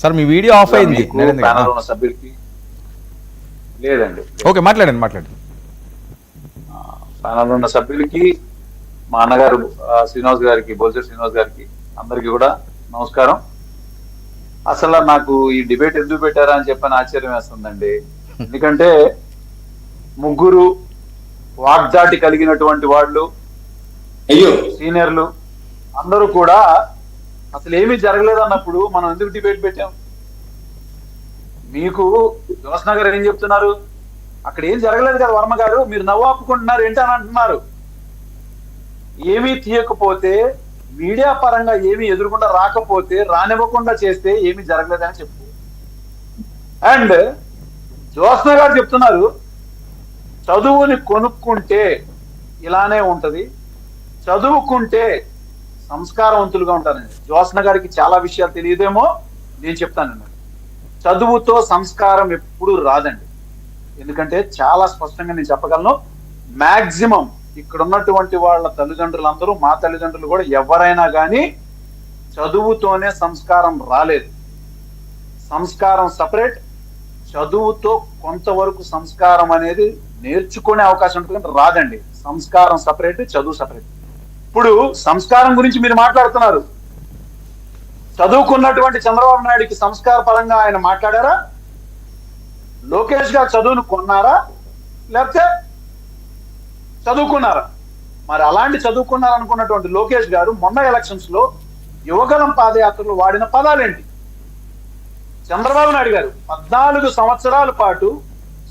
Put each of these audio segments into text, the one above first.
Sir me video of అయింది. సభ్యులకి లేదండి. ఓకే మాట్లాడండి మాట్లాడండి. ప్యానల్ ఉన్న సభ్యులకి మా అన్నగారు శ్రీనివాస్ గారికి బొల్సెట్ శ్రీనివాస్ గారికి అందరికి కూడా నమస్కారం. అసలు నాకు ఈ డిబేట్ ఎందుకు పెట్టారా అని చెప్పని ఆశ్చర్యం వేస్తుందండి. ఎందుకంటే ముగ్గురు వాగ్దాటి కలిగినటువంటి వాళ్ళు అయ్యో. సీనియర్లు అందరూ కూడా అసలు ఏమీ జరగలేదు అన్నప్పుడు మనం ఎందుకు డిబేట్ పెట్టాం? మీకు జోస్న గారు ఏం చెప్తున్నారు? అక్కడ ఏం జరగలేదు కదా వర్మ గారు మీరు నవ్వు ఆపుకుంటున్నారు ఏంటి అని అంటున్నారు. ఏమీ తీయకపోతే మీడియా పరంగా ఏమీ ఎదురుకుండా రాకపోతే రానివ్వకుండా చేస్తే ఏమీ జరగలేదని చెప్పు. అండ్ జోస్న గారు చెప్తున్నారు చదువుని కొనుక్కుంటే ఇలానే ఉంటది చదువుకుంటే సంస్కారవంతులుగా ఉంటారండి. జోస్న గారికి చాలా విషయాలు తెలియదేమో నేను చెప్తానండి చదువుతో సంస్కారం ఎప్పుడు రాదండి. ఎందుకంటే చాలా స్పష్టంగా నేను చెప్పగలను మ్యాక్సిమం ఇక్కడ ఉన్నటువంటి వాళ్ళ తల్లిదండ్రులందరూ మా తల్లిదండ్రులు కూడా ఎవరైనా కానీ చదువుతోనే సంస్కారం రాలేదు. సంస్కారం సపరేట్ చదువుతో కొంతవరకు సంస్కారం అనేది నేర్చుకునే అవకాశం ఉంటుంది రాదండి. సంస్కారం సపరేట్ చదువు సపరేట్. ఇప్పుడు సంస్కారం గురించి మీరు మాట్లాడుతున్నారు. చదువుకున్నటువంటి చంద్రబాబు నాయుడికి సంస్కార పరంగా ఆయన మాట్లాడారా? లోకేష్ గారు చదువును కొన్నారా? లేకపోతే చదువుకున్నారా? మరి అలాంటి చదువుకున్నారనుకున్నటువంటి లోకేష్ గారు మొన్న ఎలక్షన్స్లో యువగలం పాదయాత్రలో వాడిన పదాలేంటి? చంద్రబాబు నాయుడు గారు పద్నాలుగు సంవత్సరాల పాటు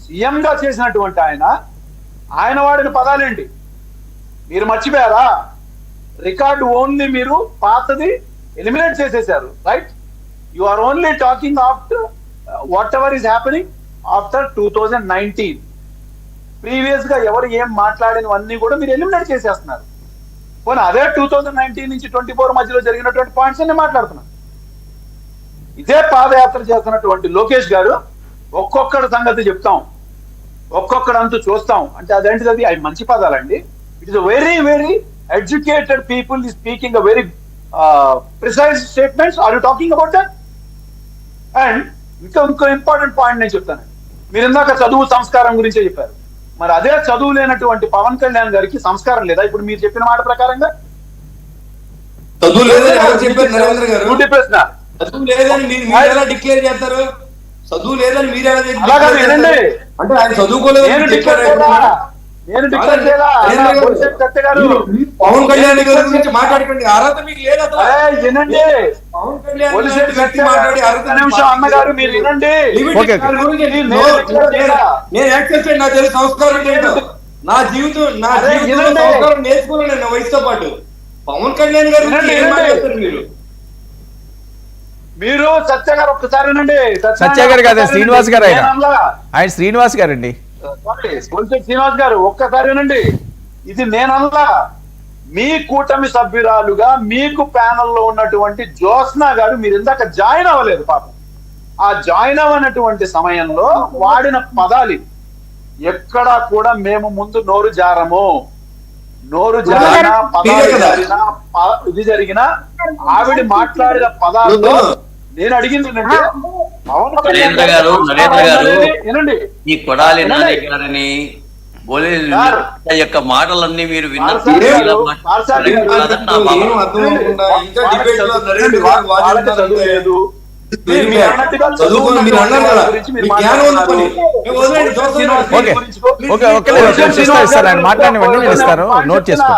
సీఎంగా చేసినటువంటి ఆయన ఆయన వాడిన పదాలేంటి? మీరు మర్చిపోయారా? రికార్డ్ ఓన్లీ మీరు పాతది ఎలిమినేట్ చేసేసారు right you are only talking after whatever is happening after two thousand nineteen ప్రీవియస్గా ఎవరు ఏం మాట్లాడినవన్నీ కూడా మీరు ఎలిమినేట్ చేసేస్తున్నారు. పోనీ అదే టూ థౌజండ్ నైన్టీన్ నుంచి ట్వంటీ ఫోర్ మధ్యలో జరిగినటువంటి పాయింట్స్ అన్ని మాట్లాడుతున్నారు. ఇదే పాదయాత్ర చేస్తున్నటువంటి లోకేష్ గారు ఒక్కొక్కడి సంగతి చెప్తాం. ఒక్కొక్కడంతు చూస్తాం. అంటే అదేంటిది అది? అవి మంచి పదాలండి. It is very very educated people ఈ speaking a very precise statements are you talking about that and ఇంకా ఇంకో ఇంపార్టెంట్ పాయింట్ నేను చెప్తాను. మీరు ఇందాక చదువు సంస్కారం గురించే చెప్పారు. మరి అదే చదువు లేనటువంటి పవన్ కళ్యాణ్ గారికి సంస్కారం లేదా? ఇప్పుడు మీరు చెప్పిన మాట ప్రకారంగా? చదువు లేదని ప్రశ్న. చదువు లేదని మీరు ఎలా డిక్లేర్ చేస్తారు? చదువు లేదని మీరు ఎలా? అంటే ఆయన చదువుకోలేదు పవన్ కళ్యాణ్ గారి గురించి మాట్లాడకండి. అర్హత మీకు లేదు వినండి. పవన్ కళ్యాణ్ వ్యక్తి మాట్లాడి అర్హత నిమిషం అన్నగారు మీరు వినండి. నేను నో, యాక్సెప్ట్ చేయండి తెలుసు సంస్కారం ఏంటో? నా జీవితం నా జీవితంలో. సంస్కారం నేర్చుకున్నాను నేను వయసుతో పాటు. పవన్ కళ్యాణ్ గారి గురించి వినండి, ఏం వినండి. మాట్లాడతారు మీరు? మీరు సత్య గారు ఒక్కసారి సత్య గారు కాదు, శ్రీనివాస్ గారు ఆయన. ఆయన శ్రీనివాస్ గారండి. సారీ, బొలిశెట్టి శ్రీనివాస్ గారు ఒక్కసారి వినండి ఇది నేనల్లా మీ కూటమి సభ్యురాలుగా మీకు ప్యానెల్లో ఉన్నటువంటి జ్యోత్స్న గారు మీరు ఇందాక జాయిన్ అవ్వలేదు పాపం. ఆ జాయిన్ అవ్వనటువంటి సమయంలో వాడిన పదాలు. ఎక్కడా కూడా మేము ముందు నోరు జారము. నోరు జారినా పదాలు జారినా ఇది జరిగినా ఆవిడ మాట్లాడిన పదాల్లో నేను అడిగింది నరేంద్ర గారు, నరేంద్ర గారు. ఈ కొడాలి. నాని గారని బోలే సార్. యొక్క మాటలన్నీ మీరు విన్న సార్ తీరు గారు, ఇలా మా- సార్ సార్ ఏం గారు, అర్థం నా బాబా. ఏం అర్థం అవ్వకుండా ఇంకా వాళ్ళకి డిబేట్లో చదువు- నరేంద్ర వాళ్ళకి గారు వాదించారంటే చదువు లేదు. మీరు- మీరు అన్నట్టుగా చదువుకోండి మీరు అన్నారు కదా గురించి మీరు మీ జ్ఞానం ఉంది మాట్లాడుతున్నారు. పని. మేము వదిలేండి, చూస్తాం శ్రీనివాస్ కదా. ఓకే. గురించి కో- ఓకే, ఒక్క నిమిషం, శ్రీనివాస్ ఇస్తారు, ఇస్తారు. ఆయన గారు మాట్లాడినవన్నీ నేను ఇస్తాను. నోట్. చేసుకో.